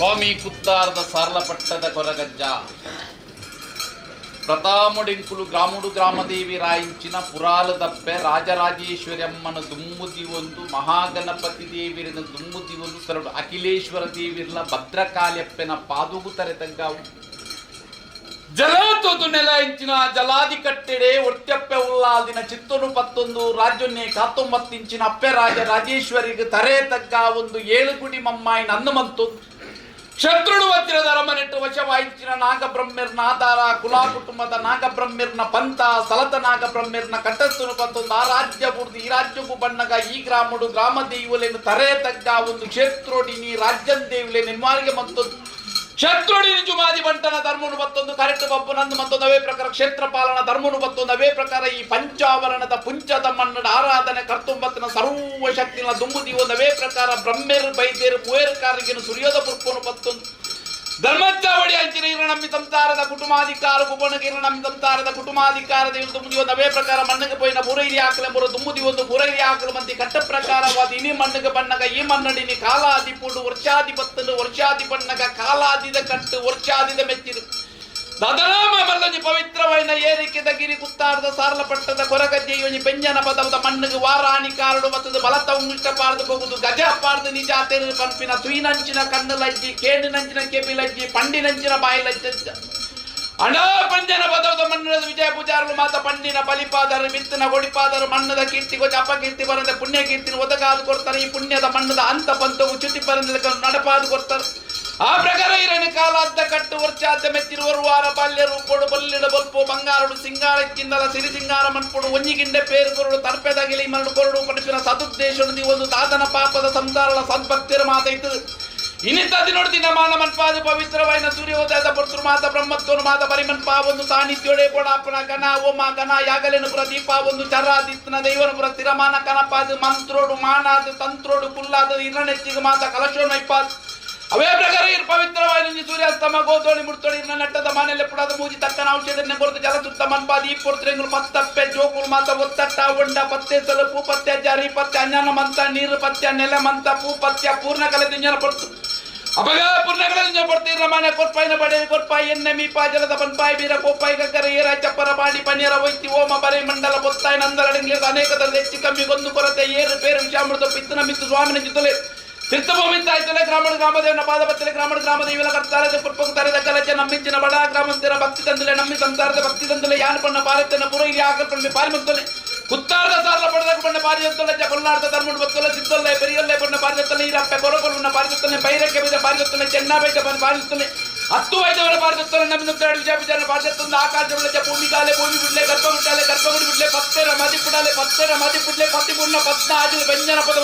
ಸ್ವಾಮಿ ಕುತ್ತಾರದ ಸಾರ್ಲಪಟ್ಟದ ಕೊರಗಜ್ಜ. ಪ್ರತಾಮಡಿಂಕುಲು ಗ್ರಾಮುಡು ಗ್ರಾಮದೇವಿ ರಾಯಿಂಚಿನ ಪುರಾಲದಪ್ಪೆ ರಾಜರಾಜೇಶ್ವರಿಯಮ್ಮನ ದುಮ್ಮುದಿ ಒಂದು ಮಹಾಗಣಪತಿ ದೇವಿರಿನ ದುಮ್ಮುದಿ ಒಂದು ಸರಡು ಅಖಿಲೇಶ್ವರ ದೇವಿರ್ಲ ಭದ್ರಕಾಲಿಯಪ್ಪನ ಪಾದುಗು ತರೆತಗ್ಗಾವು ಜಲತೊದು ನೆಲ ಇಂಚಿನ ಜಲಾದಿ ಕಟ್ಟೆಡೆ ಒಟ್ಟೆಪ್ಪೆ ಉಳ್ಳಾದಿನ ಚಿತ್ತೂರು ಪತ್ತೊಂದು ರಾಜ್ಯನ್ನೇ ಕಾತೊಂಬತ್ತಿಂಚಿನ ಅಪ್ಪೆ ರಾಜ ರಾಜೇಶ್ವರಿಗೆ ತರೆ ತಗ್ಗ ಒಂದು ಏಳು ಗುಡಿ ಮಮ್ಮಾಯಿನ ಅನ್ನಮಂತು ಶತ್ರುಡು ವಜ್ರದ ಅರಮನೆಟ್ಟು ವಶವಾಯಿಸಿನ ನಾಗಬ್ರಹ್ಮಿರ್ನ ಆಧಾರ ಕುಲಾ ಕುಟುಂಬದ ನಾಗಬ್ರಹ್ಮಿರ್ನ ಪಂಥ ಸಲತ ನಾಗಬ್ರಹ್ಮಿರ್ನ ಕಟ್ಟಸ್ತುನು ಪತ್ತೊಂದು ಆ ರಾಜ್ಯ ಬುಡ್ದು ಈ ರಾಜ್ಯಕ್ಕೂ ಬಣ್ಣಗ ಈ ಗ್ರಾಮಡು ಗ್ರಾಮ ದೇವುಲೇನು ತರೆ ತಗ್ಗ ಒಂದು ಕ್ಷೇತ್ರೋಡಿನಿ ರಾಜ್ಯನ್ ದೇವುಲೆ ನಿಮ್ಮಾರಿಗೆ ಮತ್ತೊಂದು ಶತ್ರುಡಿ ನಿಜುಮಾದಿ ಬಂಟನ ಧರ್ಮನು ಮತ್ತೊಂದು ಕರೆಕ್ಟ್ ಬಪ್ಪು ನಂದು ಮತ್ತೊಂದು ಅವೇ ಪ್ರಕಾರ ಕ್ಷೇತ್ರ ಪಾಲನ ಧರ್ಮನು ಮತ್ತೊಂದು ಅವೇ ಪ್ರಕಾರ ಈ ಪಂಚಾವರಣದ ಪುಂಚದ ಮನ್ನಡ ಆರಾಧನೆ ಕರ್ತುಂಬತ್ತಿನ ಸರ್ವ ಶಕ್ತಿನ ದುಂಬುದಿ ಒಂದು ಅವೇ ಪ್ರಕಾರ ಬ್ರಹ್ಮೇರ್ ಬೈದೇರ್ ಮೂವೇರ್ ಕಾರಿಗಿನ ಸುರ್ಯೋದ ಪುರ್ಪನು ಮತ್ತೊಂದು ಧರ್ಮಚ್ಚಾವಡಿ ಅಂಚಿನ ಇರ ನಮ್ಮಿ ಸಂಸಾರದ ಕುಟುಂಬಾಧಿಕಾರ ಕುಪಣಗೆ ಇರ ನಮ್ಮಿ ಸಂಸಾರದ ಕುಟುಂಬಾಧಿಕಾರದ ಇರು ದುಮ್ಮುದಿ ಒಂದು ಅವೇ ಪ್ರಕಾರ ಮಣ್ಣಿಗೆ ಪೋಯಿನ ಬುರೈರಿ ಹಾಕಲೆ ಬರೋ ದುಮ್ಮುದಿ ಒಂದು ಬುರೈರಿ ಹಾಕಲು ಮಂದಿ ಕಟ್ಟ ಪ್ರಕಾರವಾದ ಇನಿ ಮಣ್ಣಿಗೆ ಬಣ್ಣಗ ಈ ಮನ್ನಡಿನಿ ಕಾಲಾದಿ ಪುಡು ವರ್ಷಾದಿ ಬತ್ತಲು ವರ್ಷಾದಿ ಬಣ್ಣಗ ಕಾಲಾದಿದ ಕಟ್ಟು ವರ್ಷಾದಿದ ಮೆಚ್ಚಿರು ದದನಾಮ ಬಲ್ಲಜಿ ಪವಿತ್ರವೈನ ಏರಿಕೆದ ಗಿರಿ ಕುತ್ತಾರದ ಸಾರಲಪಟ್ಟದ ಕೊರಗಜ್ಜೆ ಯೋಜಿ ಬೆಂಜನ ಪದವದ ಮಣ್ಣಿಗೆ ವಾರಾಣಿ ಕಾರಡು ಮತ್ತದ ಬಲತ ಉಂಗಿಷ್ಟ ಪಾರ್ದು ಹೋಗುದು ಗಜ ಪಾರ್ದು ನಿಜ ತೆರು ಪಂಪಿನ ತುಯಿನಂಚಿನ ಕಣ್ಣು ಲಜ್ಜಿ ಕೇಡಿನಂಚಿನ ಕೆಬಿಲಜ್ಜಿ ಪಂಡಿನಂಚಿನ ಬಾಯಿಲಜ್ಜ ಅಣ ಪಂಜನ ಪದವದ ಮಣ್ಣದ ವಿಜಯ ಪೂಜಾರಲು ಮಾತ ಪಂಡಿನ ಬಲಿಪಾದರು ಮಿತ್ತನ ಗೊಡಿಪಾದರು ಮಣ್ಣದ ಕೀರ್ತಿ ಗೊಜ ಅಪಕೀರ್ತಿ ಬರಂದ ಪುಣ್ಯ ಕೀರ್ತಿನ ಒದಗಾದು ಕೊಡ್ತಾರೆ ಈ ಪುಣ್ಯದ ಮಣ್ಣದ ಅಂತ ಪಂತವು ಚ್ಯುತಿ ಬರಂದ ನಡಪಾದು ಕೊಡ್ತಾರೆ ಆ ಪ್ರಕಾರ ಇರನ ಕಾಲ ಅದ್ದ ಕಟ್ಟು ವರ್ಷಾದ್ದ ಮೆತ್ತಿರುವರು ವಾರ ಬಾಲ್ಯರು ಕೊಡು ಬಲ್ಲಿಡ ಬಲ್ಪು ಬಂಗಾರಡು ಸಿಂಗಾರ ಕಿಂದಲ ಸಿರಿ ಸಿಂಗಾರ ಮನ್ಪುಡು ಒಂಜಿಗಿಂಡೆ ಪೇರು ಕೊರಡು ತರ್ಪೆದಗಿಲಿ ಮರಡು ಕೊರಡು ಪಡಿಪಿನ ಸದುದ್ದೇಶ ನೀವು ಒಂದು ತಾತನ ಪಾಪದ ಸಂಸಾರಳ ಸದ್ಭಕ್ತಿರ ಮಾತೈತು ಇನಿತದಿ ದಿನ ಮಾನ ಮನ್ಪಾದ ಪವಿತ್ರವಾಯಿನ ಸೂರ್ಯೋದಯದ ಪುತ್ರ ಮಾತ ಬ್ರಹ್ಮತ್ವನು ಮಾತ ಪರಿಮನ್ಪ ಒಂದು ಸಾನ್ನಿಧ್ಯೋಡೆ ಅಪ್ಪನ ಕನ ಓಮ ಕನ ಯಾಗಲೇನು ಪುರ ದೀಪ ಒಂದು ಚರಾದಿತ್ತನ ದೈವನ ಪುರ ಸ್ಥಿರಮಾನ ಕನಪಾದ ಮಂತ್ರೋಡು ಮಾನಾದ ತಂತ್ರೋಡು ಕುಲ್ಲಾದ ಇರನೆಚ್ಚಿಗ ಮಾತ ಕಲಶೋನ ಇಪ್ಪಾದ ಅವೇ ಪ್ರಕಾರ ಇರ್ ಪವಿತ್ರವಾಯಿನ ಸೂರ್ಯಾಸ್ತಮ ಗೋದೋಳಿ ಮುಡ್ತೋಳಿ ನಟ್ಟದ ಮನೆಯಲ್ಲಿ ಪುಡದ ಮೂಜಿ ತಕ್ಕನ ಔಷಧನೆ ಕೊರತು ಜಲ ಸುತ್ತ ಮನ್ಪಾದ ಈ ಪೊರ್ತರೆಂಗುಲು ಮತ್ತಪ್ಪೆ ಜೋಕುಲ್ ಮಾತ ಒತ್ತಟ್ಟ ಒಂಡ ಪತ್ತೆ ಸಲಪು, ಪತ್ತೆ ಜಾರಿ, ಪತ್ತೆ ಅಜ್ಞಾನ ಮಂತ ನೀರು ಪತ್ಯ ನೆಲ ಮಂತ ಪೂ ಪತ್ಯ ಪೂರ್ಣ ಕಲೆ ದಿಂಜನ ಪಡ್ತು ಅಪಗ ಪೂರ್ಣಗಳನ್ನು ಪಡ್ತೀರ ಮನೆ ಕೊರ್ಪಾಯಿನ ಬಡೆ ಕೊರ್ಪಾಯಿ ಎಣ್ಣೆ, ಮೀಪ, ಜಲದ ಬನ್ಪಾಯಿ ಬೀರ ಕೋಪಾಯಿ ಗಗ್ಗರ, ಏರ, ಚಪ್ಪರ, ಬಾಡಿ ಪನ್ಯರ ವೈತಿ ಓಮ ಬರೆ, ಮಂಡಲ, ಬೊತ್ತಾಯಿ ನಂದರಡಿಂಗ್ಲಿ ಅನೇಕ ಹೆಚ್ಚು ಕಮ್ಮಿ, ಗೊಂದು ಕೊರತೆ, ಏರು, ಪೇರು ವಿಷಾಮೃತ ಪಿತ್ತನ, ಮಿತ್ತು, ಸ್ವಾಮಿನ ಜೊತೆಲೆ. ತೀರ್ಥಭೂಮಿ ತಾಯ್ತಲೆ ಗ್ರಾಮದ ಗ್ರಾಮದೇವನ ಪಾದಪತ್ತಲೆ ಗ್ರಾಮದ ಗ್ರಾಮದೇವಿನ ಕರ್ತಾರದ ಪುರ್ಪಕ ತರದ ಕಲಚ ನಮ್ಮಿಂಚಿನ ಬಡ ಗ್ರಾಮಸ್ಥರ ಭಕ್ತಿ ತಂದಲೆ ನಮ್ಮಿ ಸಂಸಾರದ ಭಕ್ತಿ ತಂದಲೆ ಯಾನ ಪಣ್ಣ ಪಾರತನ ಪುರ ಇಲ್ಲಿ ಆಕರ್ಪಣೆ ಪಾರಿ ಮತ್ತಲೆ ಕುತ್ತಾರದ ಸಾಲ ಪಡೆದ ಪಣ್ಣ ಪಾರಿ ಹೊತ್ತಲೆ ಕೊಲ್ಲಾರ್ದ ಧರ್ಮದ ಬತ್ತಲೆ ಸಿದ್ದೊಲ್ಲೆ ಪೆರಿಯೊಲ್ಲೆ ಪಣ್ಣ ಪಾರಿದತ್ತಲೆ ಈರಪ್ಪೆ ಕೊರಕೊಲ್ವನ್ನ ಪಾರಿದತ್ತಲೆ ಬೈರಕ್ಕೆ ಬಿದ ಪಾರಿದತ್ತಲೆ ಚೆನ್ನ ಬೈದ ಪಾರಿದತ್ತಲೆ ಹತ್ತು ಐದವರ ಪಾರಿದತ್ತಲೆ ನಮ್ಮ ವಿಜಯ ವಿಚಾರ ಪಾರಿದತ್ತಲೆ ಆಕಾಶ ಬಿಡಲೆ ಭೂಮಿ ಕಾಲೆ ಭೂಮಿ ಬಿಡ್ಲೆ ಗರ್ಭ ಬಿಡ್ಲೆ ಗರ್ಭ ಗುಡಿ ಬಿಡ್ಲೆ ಪತ್ತೆರ ಮದಿ ಬಿಡಲೆ ಪತ್ತೆರ ಮದಿ ಬಿಡ್ಲೆ ಪತಿ ಪುಣ್ಣ ಪದ್ನ ಆಜು ವ್ಯಂಜನ ಪದ